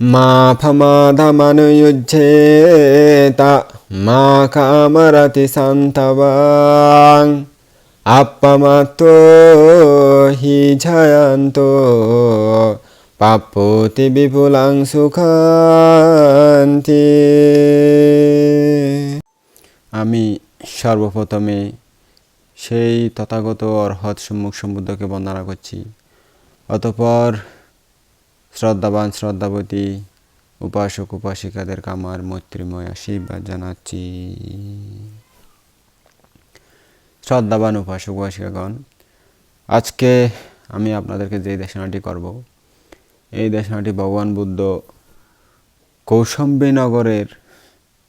ফমাধমনুযুজ্ঝেত মা কামরতি সন্তবাং আপমাত্ত হি ঝয়ন্ত পাপতি বিপুলাং সুখান্তি আমি সর্বপ্রথমে সেই তথাগত অর্হৎ সম্মুখ সমুদ্রকে বন্দনা করছি। অতপর শ্রদ্ধাবান শ্রদ্ধাবতী উপাসক উপাসিকাদেরকে কামার মৈত্রীময় আশীর্বাদ জানাচ্ছি। শ্রদ্ধাবান উপাসক উপাসিকাগণ, আজকে আমি আপনাদেরকে যে দেশনাটি করব, এই দেশনাটি ভগবান বুদ্ধ কৌশম্বী নগরের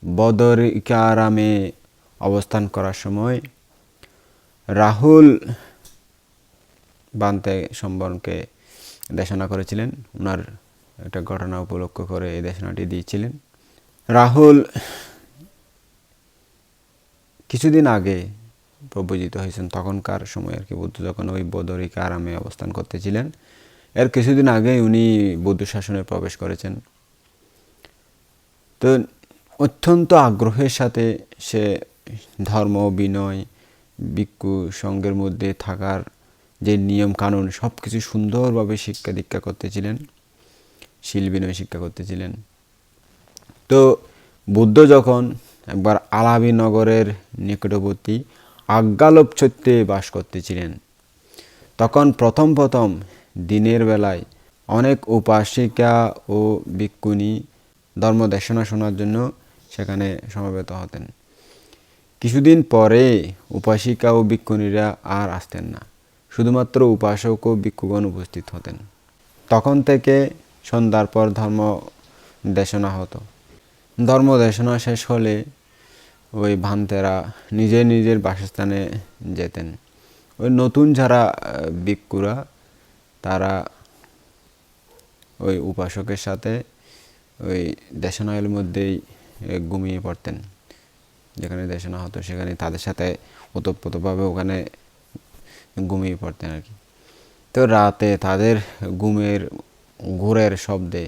বদরিকারামে অবস্থান করার সময় রাহুল বান্তে সম্বরণকে দেশনা করেছিলেন। ওনার একটা ঘটনা উপলক্ষ করে এই দেশনাটি দিয়েছিলেন। রাহুল কিছুদিন আগে প্রভুজিত হয়েছেন। তখনকার সময় আর কি বুদ্ধ যখন ওই বদরিকা আরামে অবস্থান করতেছিলেন, এর কিছুদিন আগে উনি বৌদ্ধ শাসনে প্রবেশ করেছেন। তো অত্যন্ত আগ্রহের সাথে সে ধর্ম, বিনয়, ভিক্ষু সঙ্গের মধ্যে থাকার যে নিয়ম কানুন সব কিছু সুন্দরভাবে শিক্ষা দীক্ষা করতেছিলেন শিল বিনয় শিক্ষা করতেছিলেন। তো বুদ্ধ যখন একবার আলাবি নগরের নিকটবর্তী আজ্ঞালোপ ছত্রে বাস করতেছিলেন, তখন প্রথম প্রথম দিনের বেলায় অনেক উপাসিকা ও ভিক্ষুণী ধর্ম দেশনা শোনার জন্য সেখানে সমবেত হতেন। কিছুদিন পরে উপাসিকা ও ভিক্ষুণীরা আর আসতেন না। শুধুমাত্র উপাসক ও ভিক্ষুগণ উপস্থিত হতেন। তখন থেকে সন্ধ্যার পর ধর্ম দেশনা হতো। ধর্ম দেশনা শেষ হলে ওই ভান্তেরা নিজের নিজের বাসস্থানে যেতেন। ওই নতুন যারা ভিক্ষুরা, তারা ওই উপাসকের সাথে ওই দেশনায়ের মধ্যেই ঘুমিয়ে পড়তেন। যেখানে দেশনা হতো, সেখানে তাদের সাথে ওতপ্রোতভাবে ওখানে ঘুমিয়ে পড়তেন আর কি। তো রাতে তাদের ঘুমের, ঘোরের শব্দে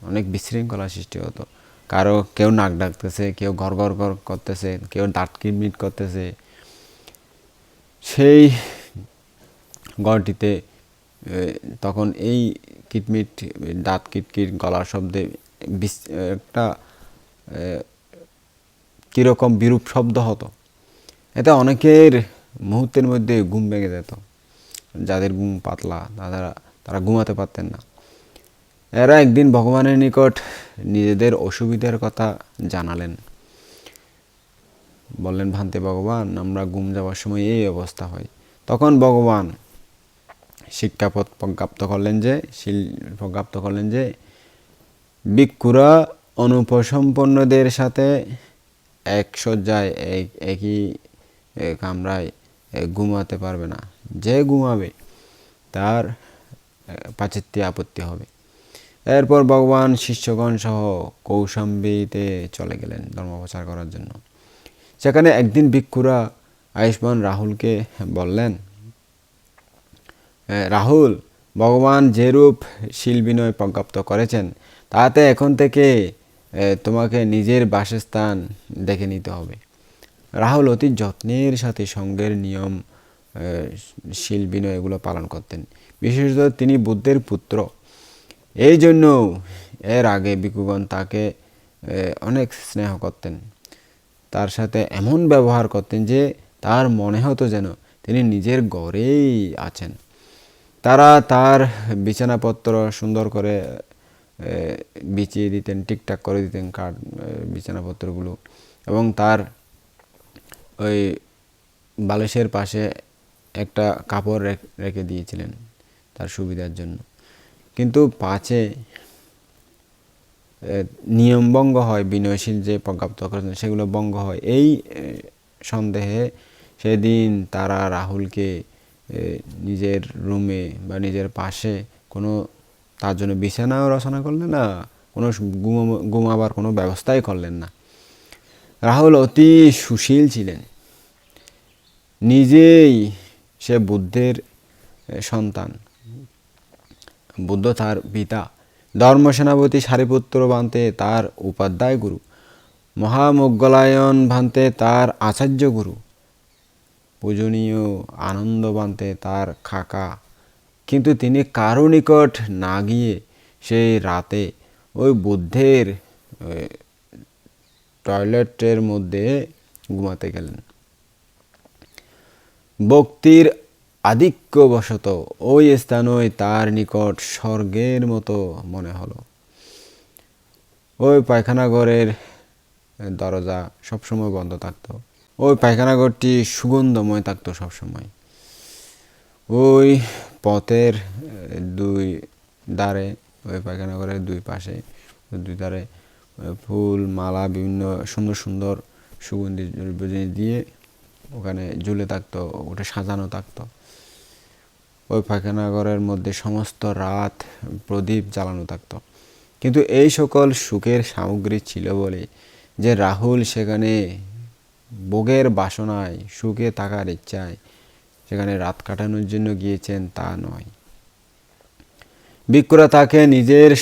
অনেক বিশৃঙ্খলা সৃষ্টি হতো। কারও কেউ নাক ডাকতেছে, কেউ ঘর ঘর ঘর করতেছে, কেউ দাঁত কিটমিট করতেছে। সেই ঘরটিতে তখন এই কিটমিট, দাঁত কিটকিট গলার শব্দে একটা কীরকম বিরূপ শব্দ হতো। এতে অনেকের মুহূর্তের মধ্যে ঘুম ভেঙে যেত। যাদের ঘুম পাতলা, তারা তারা ঘুমাতে পারতেন না। এরা একদিন ভগবানের নিকট নিজেদের অসুবিধার কথা জানালেন। বললেন, ভান্তে ভগবান, আমরা ঘুম যাওয়ার সময় এই অবস্থা হয়। তখন ভগবান শিক্ষাপথ প্রজ্ঞাপ্ত করলেন যে, শিল, প্রজ্ঞাপ্ত করলেন যে, ভিক্ষুরা অনুপসম্পন্নদের সাথে এক সজ্জায় এক, একই কামরায় ঘুমাতে পারবে না। যে ঘুমাবে, তার পাচিত্তি আপত্তি হবে। এরপর ভগবান শিষ্যগণ সহ কৌশম্বীতে চলে গেলেন ধর্মপ্রচার করার জন্য। সেখানে একদিন ভিক্ষুরা আয়ুষ্মান রাহুলকে বললেন রাহুল, ভগবান যেরূপ শিল বিনয় প্রজ্ঞাপ্ত করেছেন, তাতে এখন থেকে তোমাকে নিজের বাসস্থান দেখে নিতে হবে। রাহুল অতি যত্নের সাথে সঙ্গের নিয়ম শিল বিনয় এগুলো পালন করতেন। বিশেষত তিনি বুদ্ধের পুত্র। এই জন্য এর আগে বিকুগণ তাকে অনেক স্নেহ করতেন। তার সাথে এমন ব্যবহার করতেন যে তার মনে হতো যেন তিনি নিজের ঘরেই আছেন। তারা তার বিছানাপত্র সুন্দর করে বিছিয়ে দিতেন ঠিকঠাক করে দিতেন কাঠ বিছানাপত্রগুলো এবং তার ওই বালিশের পাশে একটা কাপড় রেখে দিয়েছিলেন তার সুবিধার জন্য। কিন্তু পাঁচে নিয়ম ভঙ্গ হয়, বিনয়শীল যে প্রজ্ঞাপ্ত করেছেন সেগুলো ভঙ্গ হয়। এই সন্দেহে সেদিন তারা রাহুলকে নিজের রুমে বা নিজের পাশে কোনো, তার জন্য বিছানাও রচনা করলেন না, কোনো ঘুমাবার কোনো ব্যবস্থাই করলেন না। রাহুল অতি সুশীল ছিলেন। নিজেই সে বুদ্ধের সন্তান। বুদ্ধ তার পিতা। ধর্মসেনাপতি সারিপুত্র ভান্তে তার উপাধ্যায় গুরু। মহামোগ্গলায়ন ভান্তে তার আচার্য গুরু। পূজনীয় আনন্দ বান্তে তার খাকা কিন্তু তিনি কারও নিকট না গিয়ে সেই রাতে ওই বুদ্ধের টয়লেটের মধ্যে ঘুমাতে গেলেন। ভক্তির আধিক্যবশত ওই স্থানই তার নিকট স্বর্গের মতো মনে হলো। ওই পায়খানা ঘরের দরজা সবসময় বন্ধ থাকতো। ওই পায়খানা ঘরটি সুগন্ধময় থাকতো সবসময়। ওই পথের দুই ধারে ওই পায়খানা ঘরের দুই পাশে, দুই ধারে ফুল, মালা, বিভিন্ন সুন্দর সুন্দর সুগন্ধি জিনিস দিয়ে ওখানে ঝুলে থাকতো, ওটা সাজানো থাকতো। ওই পায়খানা ঘরের মধ্যে সমস্ত রাত প্রদীপ জ্বালানো থাকতো। কিন্তু এই সকল সুখের সামগ্রী ছিল বলে যে রাহুল সেখানে ভোগের বাসনায়, সুখে থাকার ইচ্ছায় সেখানে রাত কাটানোর জন্য গিয়েছেন তা নয়। বিক্রা তাকে নিজের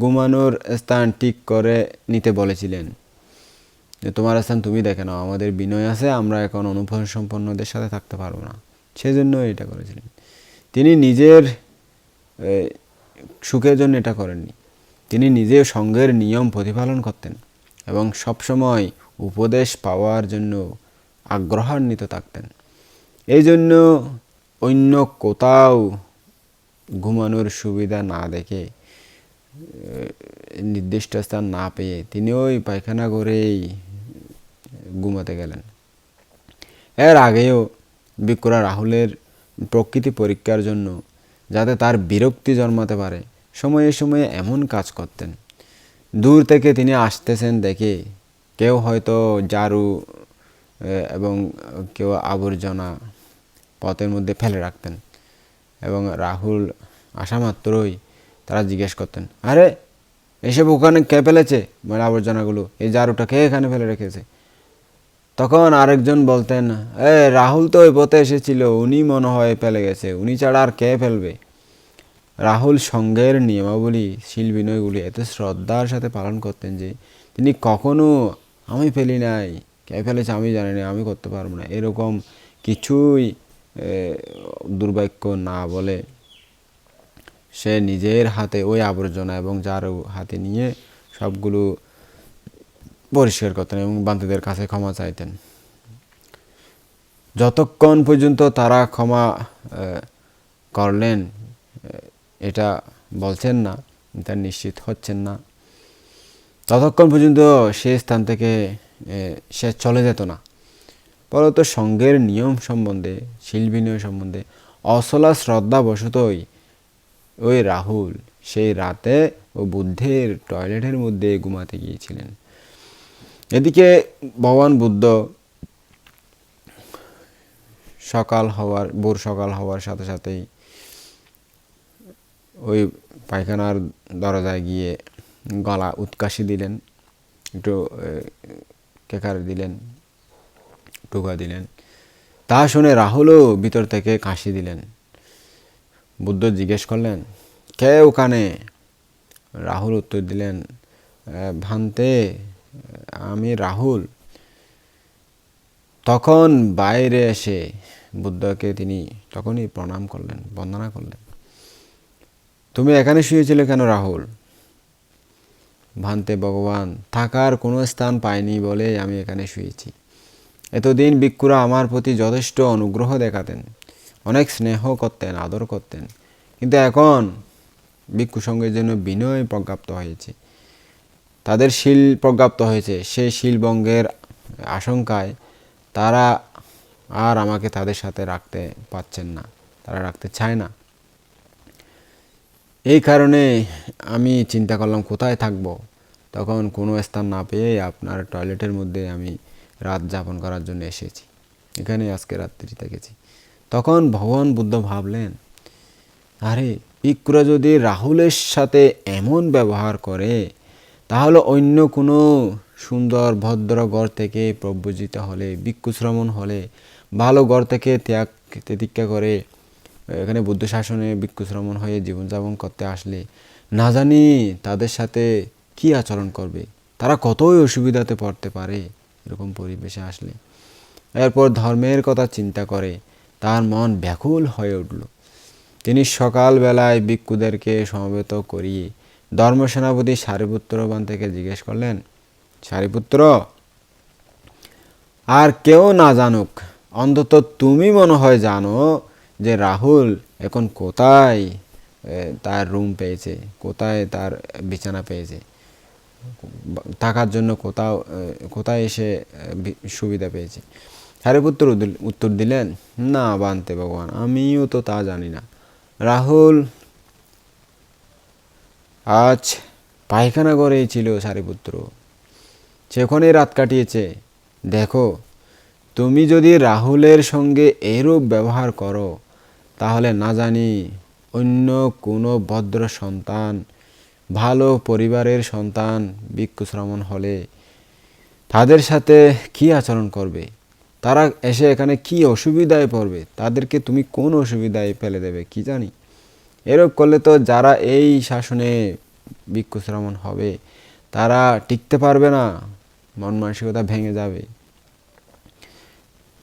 ঘুমানোর স্থান ঠিক করে নিতে বলেছিলেন। যে তোমার স্থান তুমি দেখে নাও, আমাদের বিনয় আছে, আমরা এখন অনুভব সম্পন্নদের সাথে থাকতে পারব না। সেজন্য এটা করেছিলেন। তিনি নিজের সুখের জন্য এটা করেননি। তিনি নিজে সঙ্গের নিয়ম প্রতিপালন করতেন এবং সবসময় উপদেশ পাওয়ার জন্য আগ্রহান্বিত থাকতেন। এই জন্য অন্য কোথাও ঘুমানোর সুবিধা না দেখে নির্দিষ্ট স্থান না পেয়ে তিনি ওই পায়খানা করেই ঘুমাতে গেলেন। এর আগেও বিক্রা রাহুলের প্রকৃতি পরীক্ষার জন্য যাতে তার বিরক্তি জন্মাতে পারে, সময়ে সময়ে এমন কাজ করতেন। দূর থেকে তিনি আসতেছেন দেখে কেউ হয়তো জারু এবং কেউ আবর্জনা পথের মধ্যে ফেলে রাখতেন এবং রাহুল আসা মাত্রই তারা জিজ্ঞেস করতেন, আরে, এসব ওখানে কে ফেলেছে? মানে আবর্জনাগুলো, এই জারুটা কে এখানে ফেলে রেখেছে? তখন আরেকজন বলতেন, এ, রাহুল তো ওই পথে এসেছিল, উনি মনে হয় ফেলে গেছে, উনি ছাড়া আর কে ফেলবে? রাহুল সঙ্গের নিয়মাবলী শিল বিনয়গুলি এত শ্রদ্ধার সাথে পালন করতেন যে, তিনি কখনো, আমি ফেলি নাই, কে ফেলেছে আমি জানি না, আমি করতে পারব না। এরকম কিছুই দুর্ভাগ্য না বলে সে নিজের হাতে ওই আবর্জনা এবং যার হাতে নিয়ে সবগুলো পরিষ্কার করতেন এবং বান্ধবীদের কাছে ক্ষমা চাইতেন। যতক্ষণ পর্যন্ত তারা ক্ষমা করলেন এটা বলছেন না, এটা নিশ্চিত হচ্ছেন না, ততক্ষণ পর্যন্ত সে স্থান থেকে সে চলে যেত না। ফলত সঙ্গের নিয়ম সম্বন্ধে শিল্পিনীয় সম্বন্ধে অসলা শ্রদ্ধাবশতই ওই রাহুল সেই রাতে ও বুদ্ধের টয়লেটের মধ্যে ঘুমাতে গিয়েছিলেন। এদিকে ভগবান বুদ্ধ সকাল হওয়ার ভোর সকাল হওয়ার সাথে সাথেই ওই পায়খানার দরজায় গিয়ে গলা উৎকাশি দিলেন একটু কেকার দিলেন টুকা দিলেন। তা শুনে রাহুলও ভিতর থেকে কাশি দিলেন। বুদ্ধ জিজ্ঞেস করলেন কে ওখানে? রাহুল উত্তর দিলেন "এ, ভান্তে। আমি রাহুল। তখন বাইরে এসে বুদ্ধকে তিনি তখনই প্রণাম করলেন, বন্দনা করলেন। তুমি এখানে শুয়েছিলে কেন রাহুল? ভান্তে ভগবান, থাকার কোনো স্থান পাইনি বলে আমি এখানে শুয়েছি। এতদিন ভিক্ষুরা আমার প্রতি যথেষ্ট অনুগ্রহ দেখাতেন, অনেক স্নেহ করতেন, আদর করতেন। কিন্তু এখন ভিক্ষু সঙ্গের জন্য বিনয় প্রজ্ঞাপ্ত হয়েছে। তাদের শিল প্রজ্ঞাপ্ত হয়েছে। সেই শিলবঙ্গের আশঙ্কায় তারা আর আমাকে তাদের সাথে রাখতে পারছেন না, তারা রাখতে চায় না। এই কারণে আমি চিন্তা করলাম, কোথায় থাকব? তখন কোনো স্থান না পেয়ে আপনার টয়লেটের মধ্যে আমি রাত যাপন করার জন্য এসেছি। এখানে আজকে রাত্রি থেকেছি। তখন ভগবান বুদ্ধ ভাবলেন, আরে ভিক্ষুরা যদি রাহুলের সাথে এমন ব্যবহার করে তাহলে অন্য কোনো সুন্দর, ভদ্র ঘর থেকে প্রব্রজিত হলে ভিক্ষু শ্রমণ হলে, ভালো ঘর থেকে ত্যাগ তিতিক্ষা করে, এখানে বুদ্ধ শাসনে ভিক্ষু শ্রমণ হয়ে জীবনযাপন করতে আসলে, না জানি তাদের সাথে কি আচরণ করবে? তারা কতই অসুবিধাতে পড়তে পারে? এরকম পরিবেশে আসলে। এরপর ধর্মের কথা চিন্তা করে, তার মন ব্যাকুল হয়ে উঠল। তিনি সকালবেলায় ভিক্ষুদেরকে সমবেত করিয়ে ধর্মসেনাপতি সারিপুত্রবান থেকে জিজ্ঞেস করলেন, সারিপুত্র, আর কেউ না জানুক, অন্তত তুমি মনে হয় জানো যে রাহুল এখন কোথায়? তার রুম পেয়েছে, কোথায় তার বিছানা পেয়েছে? থাকার জন্য কোথাও কোথায় এসে সুবিধা পেয়েছে? সারিপুত্র উত্তর দিলেন, না বানতে ভগবান, আমিও তো তা জানি না। রাহুল আজ পায়খানা করেই ছিল সারিপুত্র। সে ওখানেই রাত কাটিয়েছে। দেখো, তুমি যদি রাহুলের সঙ্গে এরূপ ব্যবহার করো, তাহলে না জানি অন্য কোনো ভদ্র সন্তান, ভালো পরিবারের সন্তান ভিক্ষুশ্রমণ হলে তাদের সাথে কি আচরণ করবে? তারা এসে এখানে কি অসুবিধায় পড়বে? তাদেরকে তুমি কোন অসুবিধায় ফেলে দেবে, কি জানি? এরকম করলে তো যারা এই শাসনে ভিক্ষুশ্রমণ হবে, তারা টিকতে পারবে না, মন মানসিকতা ভেঙে যাবে।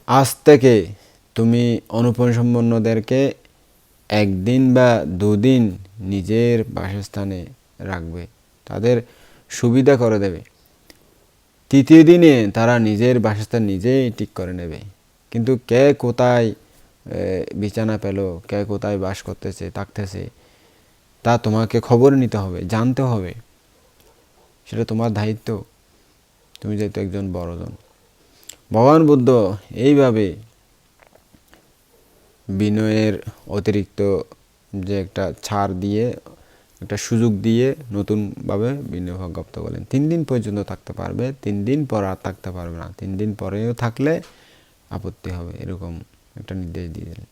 আজ থেকে তুমি অনুপসম্পন্নদেরকে একদিন বা দুদিন নিজের বাসস্থানে রাখবে, তাদের সুবিধা করে দেবে। তৃতীয় দিনে তারা নিজের বাসস্থান নিজেই ঠিক করে নেবে। কিন্তু কে কোথায় বিছানা পেল, কে কোথায় বাস করতেছে, থাকতেছে, তা তোমাকে খবর নিতে হবে, জানতে হবে। সেটা তোমার দায়িত্ব। তুমি যেহেতু একজন বড়জন ভগবান বুদ্ধ এইভাবে বিনয়ের অতিরিক্ত যে একটা ছাড় দিয়ে, একটা সুযোগ দিয়ে নতুনভাবে বিনয় ভজ্ঞপ্ত বলেন তিন দিন পর্যন্ত থাকতে পারবে, তিন দিন পর আর থাকতে পারবে না। তিন দিন পরেও থাকলে আপত্তি হবে, এরকম একটা নির্দেশ দিয়ে দিলেন।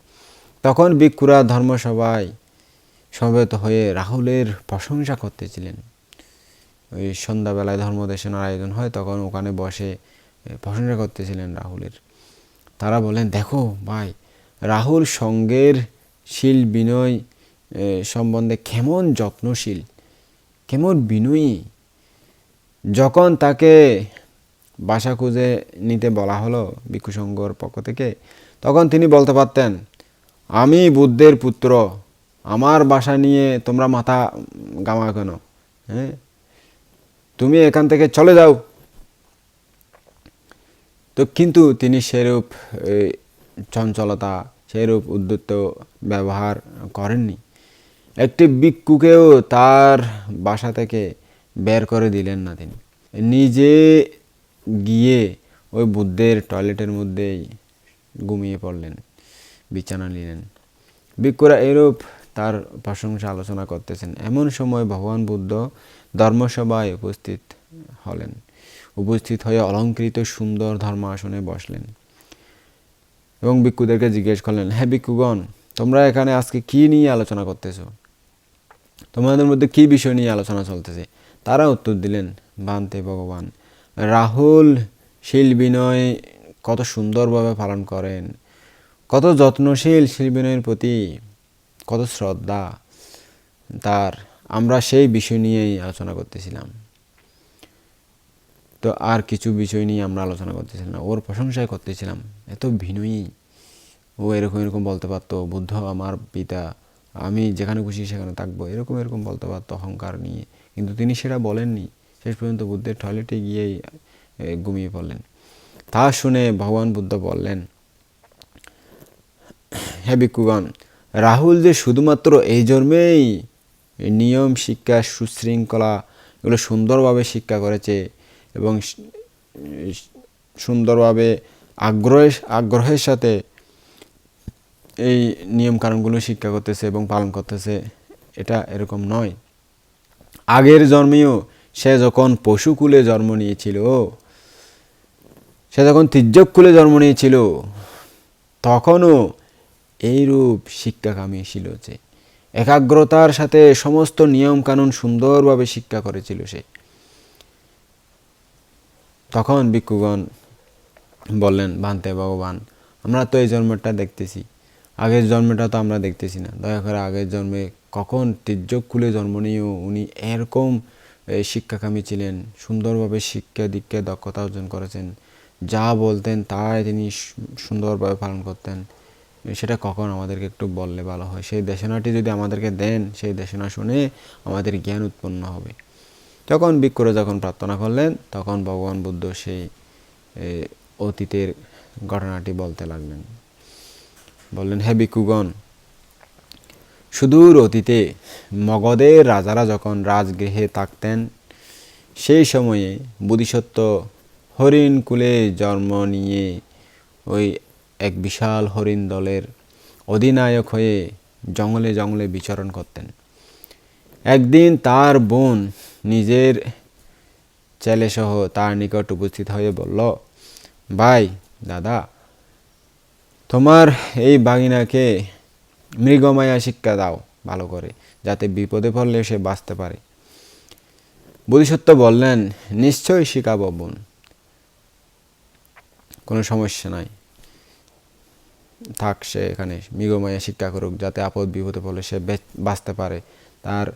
তখন ভিক্ষুরা ধর্মসভায় সমবেত হয়ে রাহুলের প্রশংসা করতেছিলেন। ওই সন্ধ্যাবেলায় ধর্মদেশনার আয়োজন হয়, তখন ওখানে বসে প্রশংসা করতেছিলেন রাহুলের। তারা বলেন দেখো ভাই, রাহুল সঙ্গের শীল বিনয় সম্বন্ধে কেমন যত্নশীল, কেমন বিনয়ী। যখন তাকে বাসা খুঁজে নিতে বলা হলো ভিক্ষু সংঘর পক্ষ থেকে তখন তিনি বলতে পারতেন, আমি বুদ্ধের পুত্র, আমার বাসা নিয়ে তোমরা মাথা গামা কেন? হ্যাঁ? তুমি এখান থেকে চলে যাও। তো কিন্তু তিনি সেরূপ চঞ্চলতা, সেরূপ উদ্যত ব্যবহার করেননি। একটি ভিক্ষুকেও তার বাসা থেকে বের করে দিলেন না তিনি। নিজে গিয়ে ওই বুদ্ধের টয়লেটের মধ্যেই ঘুমিয়ে পড়লেন, বিছানা নিলেন। ভিক্ষুরা এরূপ তার প্রশংসা আলোচনা করতেছেন। এমন সময় ভগবান বুদ্ধ ধর্মসভায় উপস্থিত হলেন। উপস্থিত হয়ে অলঙ্কৃত সুন্দর ধর্ম আসনে বসলেন। এবং ভিক্ষুদেরকে জিজ্ঞেস করলেন হ্যাঁ ভিক্ষুগণ, তোমরা এখানে আজকে কি নিয়ে আলোচনা করতেছো? তোমাদের মধ্যে কি বিষয় নিয়ে আলোচনা চলতেছে? তারা উত্তর দিলেন বান্তে ভগবান, রাহুল, শিল বিনয় কত সুন্দরভাবে পালন করেন, কত যত্নশীল শিল প্রতি কত শ্রদ্ধা, তার আমরা সেই বিষয় নিয়েই আলোচনা করতেছিলাম। তো আর কিছু বিষয় নিয়ে আমরা আলোচনা করতেছিলাম না, ওর প্রশংসাই করতেছিলাম, এত বিনয়ী, ও এরকম এরকম বলতে পারতো, বুদ্ধ আমার পিতা, আমি যেখানে খুশি সেখানে থাকব, এরকম এরকম বলতে পারতো অহংকার নিয়ে, কিন্তু তিনি সেটা বলেননি, শেষ পর্যন্ত বুদ্ধের টয়লেটে গিয়েই ঘুমিয়ে পড়লেন। তা শুনে ভগবান বুদ্ধ বললেন, হে রাহুল যে শুধুমাত্র এই জন্মেই নিয়ম শিক্ষা, সুশৃঙ্খলা, এগুলো সুন্দরভাবে শিক্ষা করেছে এবং সুন্দরভাবে আগ্রহের আগ্রহের সাথে এই নিয়ম কানুনগুলো শিক্ষা করতেছে এবং পালন করতেছে, এটা এরকম নয়। আগের জন্মেও সে যখন পশুকুলে জন্ম নিয়েছিল সে যখন তির্যকুলে জন্ম নিয়েছিল। তখনও এইরূপ শিক্ষাকামী ছিল যে, একাগ্রতার সাথে সমস্ত নিয়ম কানুন সুন্দরভাবে শিক্ষা করেছিল সে। তখন ভিক্ষুগণ বললেন, ভান্তে ভগবান, আমরা তো এই জন্মটা দেখতেছি। আগের জন্মটা তো আমরা দেখতেছি না। দয়া করে আগের জন্মে কখন তেজ্যকুলে জন্ম নিয়েও উনি এরকম শিক্ষাকামী ছিলেন, সুন্দরভাবে শিক্ষা দীক্ষা দক্ষতা অর্জন করেছেন যা বলতেন তাই তিনি সুন্দরভাবে পালন করতেন। সেটা কখন আমাদেরকে একটু বললে ভালো হয়। সেই দেশনাটি যদি আমাদেরকে দেন, সেই দেশনা শুনে আমাদের জ্ঞান উৎপন্ন হবে। তখন বিক্রে যখন প্রার্থনা করলেন, তখন ভগবান বুদ্ধ সেই অতীতের ঘটনাটি বলতে লাগলেন। বললেন, হে ভিক্ষুগণ, সুদূর অতীতে মগধের রাজারা যখন রাজগৃহে থাকতেন, সেই সময়ে বোধিসত্ত্ব হরিণ কুলে জন্ম নিয়ে ওই এক বিশাল হরিণ দলের অধিনায়ক হয়ে জঙ্গলে জঙ্গলে বিচরণ করতেন। একদিন তার বোন নিজের ছেলেসহ তার নিকট উপস্থিত হয়ে বলল, ভাই, দাদা, তোমার এই বাগিনাকে মৃগমায়া শিক্ষা দাও ভালো করে, যাতে বিপদে পড়লে সে বাঁচতে পারে। বোধিসত্ত্ব বললেন, নিশ্চয়ই শিখাবো বোন। কোনো সমস্যা নাই। থাক, সে এখানে মৃগমায়া শিক্ষা করুক, যাতে আপদ বিপদে পড়লে সে বেচ- বাঁচতে পারে। তার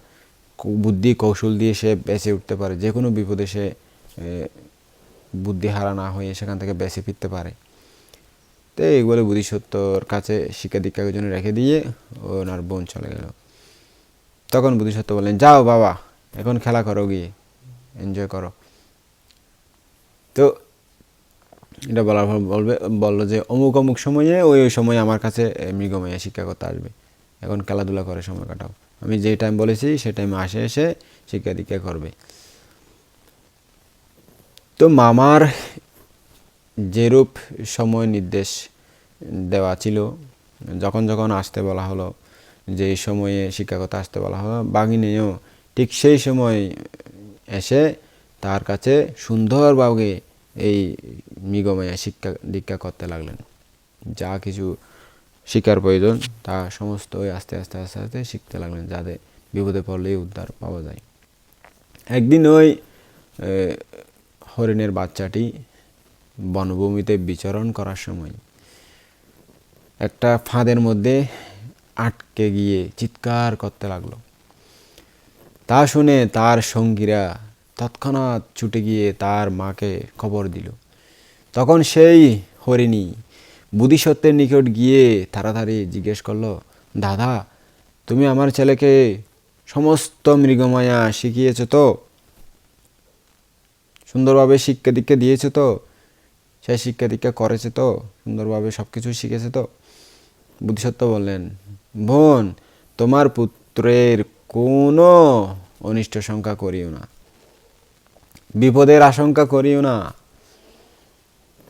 বুদ্ধি, কৌশল দিয়ে সে বেঁচে উঠতে পারে। যে কোনো বিপদে সে বুদ্ধি হারা না হয়ে সেখান থেকে বেঁচে ফিরতে পারে। তো এইগুলো বুদ্ধিসত্ত্বর কাছে শিক্ষা দীক্ষার জন্য রেখে দিয়ে ওনার বোন চলে গেল। তখন বুদ্ধিসত্ত্ব বললেন, যাও বাবা, এখন খেলা করো গিয়ে এনজয় করো। তো এটা বলার পর বলবে বলল যে অমুক অমুক সময়ে ওই ওই সময় আমার কাছে মৃগমায়া শিক্ষা করতে আসবে। এখন খেলাধুলা করে সময় কাটাও। আমি যেই টাইম বলেছি সেই টাইমে আসে এসে শিক্ষা দীক্ষা করবে। তো মামার যেরূপ সময় নির্দেশ দেওয়া ছিল, যখন যখন আসতে বলা হলো, যে সময়ে শিক্ষাগত আসতে বলা হলো বাগিনেও ঠিক সেই সময় এসে তার কাছে সুন্দরভাবে এই মৃগমায়া শিক্ষা, দীক্ষা করতে লাগলেন। যা কিছু শিকার প্রয়োজন, তা সমস্ত ওই আস্তে আস্তে আস্তে আস্তে শিখতে লাগলেন যাতে বিপদে পড়লেই উদ্ধার পাওয়া যায়। একদিন ওই হরিণের বাচ্চাটি বনভূমিতে বিচরণ করার সময় একটা ফাঁদের মধ্যে আটকে গিয়ে চিৎকার করতে লাগল। তা শুনে তার সঙ্গীরা তৎক্ষণাৎ ছুটে গিয়ে তার মাকে খবর দিল। তখন সেই হরিণী বুদ্ধিসত্ত্বের নিকট গিয়ে তাড়াতাড়ি জিজ্ঞেস করল, দাদা, তুমি আমার ছেলেকে সমস্ত মৃগমায়া শিখিয়েছ তো? সুন্দরভাবে শিক্ষা দীক্ষা দিয়েছে তো? সে শিক্ষা দীক্ষা করেছে তো? সুন্দরভাবে সব কিছু শিখেছে তো? বুদ্ধিসত্ত্ব বললেন, বোন, তোমার পুত্রের কোনো অনিষ্ট সংখ্যা করিও না। বিপদের আশঙ্কা করিও না।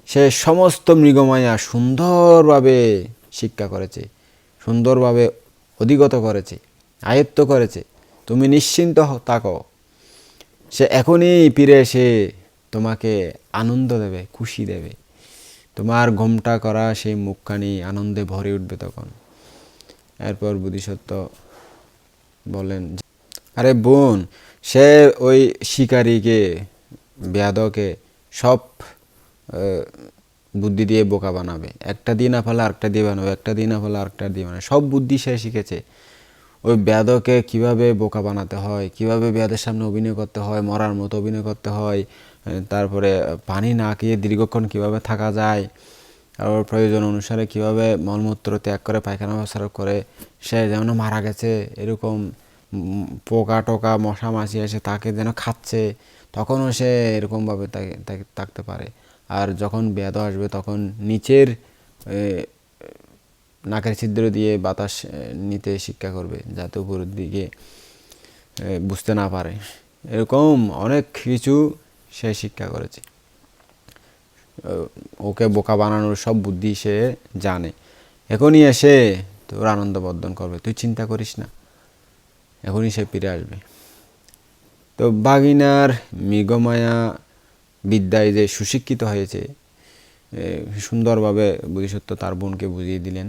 সে সমস্ত মৃগমায়া সুন্দরভাবে শিক্ষা করেছে, সুন্দরভাবে অধিগত করেছে, আয়ত্ত করেছে। তুমি নিশ্চিন্ত থাকো। সে এখনই ফিরে এসে তোমাকে আনন্দ দেবে, খুশি দেবে। তোমার ঘোমটা করা সেই মুখখানি আনন্দে ভরে উঠবে তখন। এরপর বুদ্ধিসত্ত্ব বলেন আরে বোন, সে ওই শিকারীকে বেয়াদকে সব বুদ্ধি দিয়ে বোকা বানাবে। একটা দিয়ে না ফেলে আরেকটা দিয়ে বানাবে, একটা দিয়ে না ফেলে আরেকটা দিয়ে বানাবে। সব বুদ্ধি সে শিখেছে। ওই ব্যাদকে কীভাবে বোকা বানাতে হয়, কীভাবে ব্যাদের সামনে অভিনয় করতে হয়, মরার মতো অভিনয় করতে হয় তারপরে পানি না খেয়ে দীর্ঘক্ষণ কীভাবে থাকা যায় আর প্রয়োজন অনুসারে কীভাবে মলমূত্র ত্যাগ করে, পায়খানা প্রস্রাব করে, সে যেন মারা গেছে, এরকম পোকা টোকা মশা মাছি এসে তাকে যেন খাচ্ছে। তখনও সে এরকমভাবে থাকতে পারে। আর যখন ব্যাধ আসবে, তখন নিচের নাকের ছিদ্র দিয়ে বাতাস নিতে শিক্ষা করবে, যাতে উপরের দিকে বুঝতে না পারে। এরকম অনেক কিছু সে শিক্ষা করেছে। ওকে বোকা বানানোর সব বুদ্ধি সে জানে। এখনই এসে তোর আনন্দ বর্ধন করবে। তুই চিন্তা করিস না। এখনই সে ফিরে আসবে। তো বাগিনার মৃগমায়া বিদ্যায় যে সুশিক্ষিত হয়েছে সুন্দরভাবে বুদ্ধিসত্ত্ব তার বোনকে বুঝিয়ে দিলেন।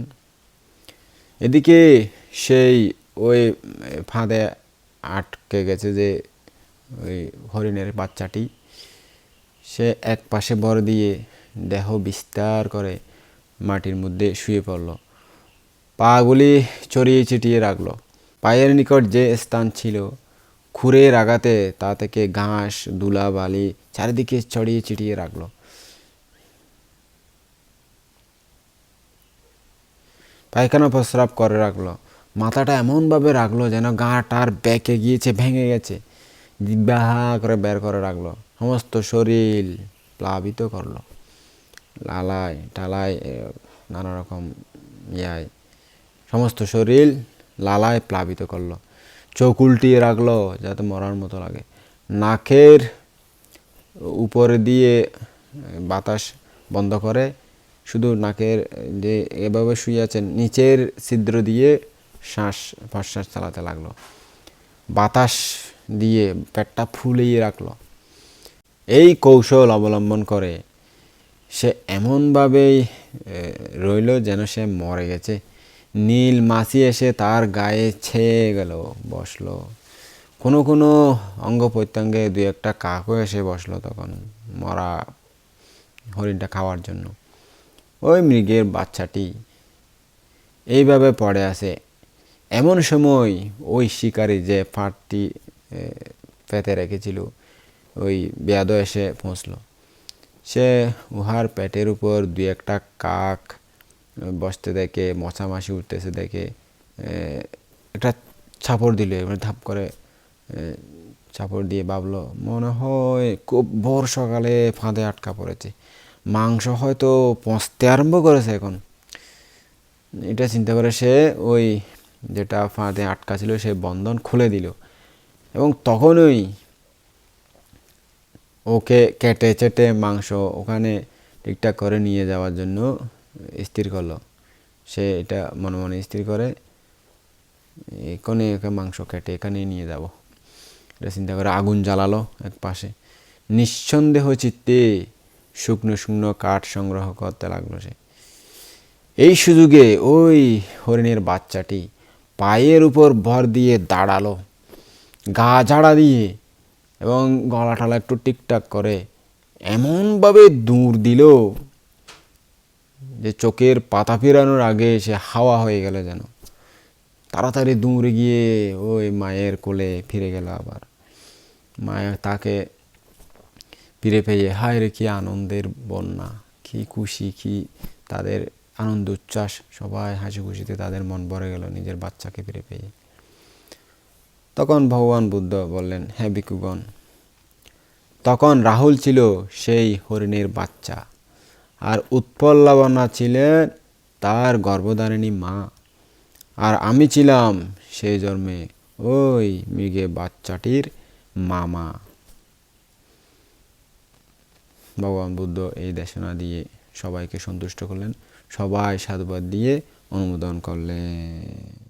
এদিকে সেই ওই ফাঁদে আটকে গেছে যে ওই হরিণের বাচ্চাটি। সে এক পাশে ভর দিয়ে দেহ বিস্তার করে মাটির মধ্যে শুয়ে পড়ল। পাগুলি চড়িয়ে চিটিয়ে রাখল। পায়ের নিকট যে স্থান ছিল খুরের আঘাতে তা থেকে ঘাস দুলা বালি চারিদিকে ছড়িয়ে ছিটিয়ে রাখল। পায়খানা প্রস্রাব করে রাখল। মাথাটা এমনভাবে রাখল যেন গাঁটার বেঁকে গিয়েছে, ভেঙে গেছে। জিব্বাহা করে বের করে রাখল। সমস্ত শরীর প্লাবিত করল। লালায়, টালায় নানা রকম ইয়ায়। সমস্ত শরীর লালায় প্লাবিত করল। চোখ উল্টিয়ে রাখল, যাতে মরার মতো লাগে। নাকের উপরে দিয়ে বাতাস বন্ধ করে, শুধু নাকের যে এভাবে শুয়ে আছেন নিচের ছিদ্র দিয়ে শ্বাস প্রশ্বাস চালাতে লাগল। বাতাস দিয়ে পেটটা ফুলিয়ে রাখল। এই কৌশল অবলম্বন করে সে এমনভাবেই রইল যেন সে মরে গেছে। নীল মাছি এসে তার গায়ে ছেয়ে গেল, বসল। কোনো কোনো অঙ্গ প্রত্যঙ্গে দু একটা কাকও এসে বসল তখন মরা হরিণটা খাওয়ার জন্য। ওই মৃগের বাচ্চাটি এইভাবে পড়ে আছে। এমন সময় ওই শিকারী যে ফাটটি পেতে রেখেছিল, ওই বেয়াদ এসে পৌঁছলো। সে উহার পেটের উপর দু একটা কাক বসতে দেখে, মশা মাছি উঠতেছে দেখে একটা ছাপড় দিল, এবার ধাপ করে চাপড় দিয়ে ভাবলো, মনে হয় খুব ভোর সকালে ফাঁদে আটকা পড়েছে। মাংস হয়তো পচতে আরম্ভ করেছে এখন। এটা চিন্তা করে সে ওই যেটা ফাঁদে আটকা ছিল, সে বন্ধন খুলে দিল। এবং তখনই ওকে কেটে চেটে মাংস ওখানে ঠিকঠাক করে নিয়ে যাওয়ার জন্য স্থির করল। সে এটা মনে মনে স্থির করে এখানে ওকে মাংস কেটে এখানে নিয়ে যাব? এটা চিন্তা করে আগুন জ্বালালো এক পাশে। নিঃসন্দেহ চিত্তে শুকনো শুকনো কাঠ সংগ্রহ করতে লাগল সে। এই সুযোগে ওই হরিণের বাচ্চাটি পায়ের উপর ভর দিয়ে দাঁড়াল, গা ঝাড়া দিয়ে এবং গলা টলা একটু টিকটাক করে এমনভাবে দূর দিল যে চোখের পাতা ফেরানোর আগে সে হাওয়া হয়ে গেল যেন। তাড়াতাড়ি দৌড়ে গিয়ে ওই মায়ের কোলে ফিরে গেল আবার। মায়ের তাকে ফিরে পেয়ে, হায় রে, কি আনন্দের বন্যা, কি খুশি, কি তাদের আনন্দ উচ্ছ্বাস। সবাই হাসি খুশিতে তাদের মন ভরে গেল নিজের বাচ্চাকে ফিরে পেয়ে। তখন ভগবান বুদ্ধ বললেন হ্যাঁ বিকুগণ তখন রাহুল ছিল সেই হরিণের বাচ্চা। আর উৎপল্লাবনা ছিলেন তার গর্ভধারিণী মা। আর আমি ছিলাম সেই জন্মে ওই মৃগে বাচ্চাটির মামা। ভগবান বুদ্ধ এই দেশনা দিয়ে সবাইকে সন্তুষ্ট করলেন, সবাই সাধুবাদ দিয়ে অনুমোদন করলেন।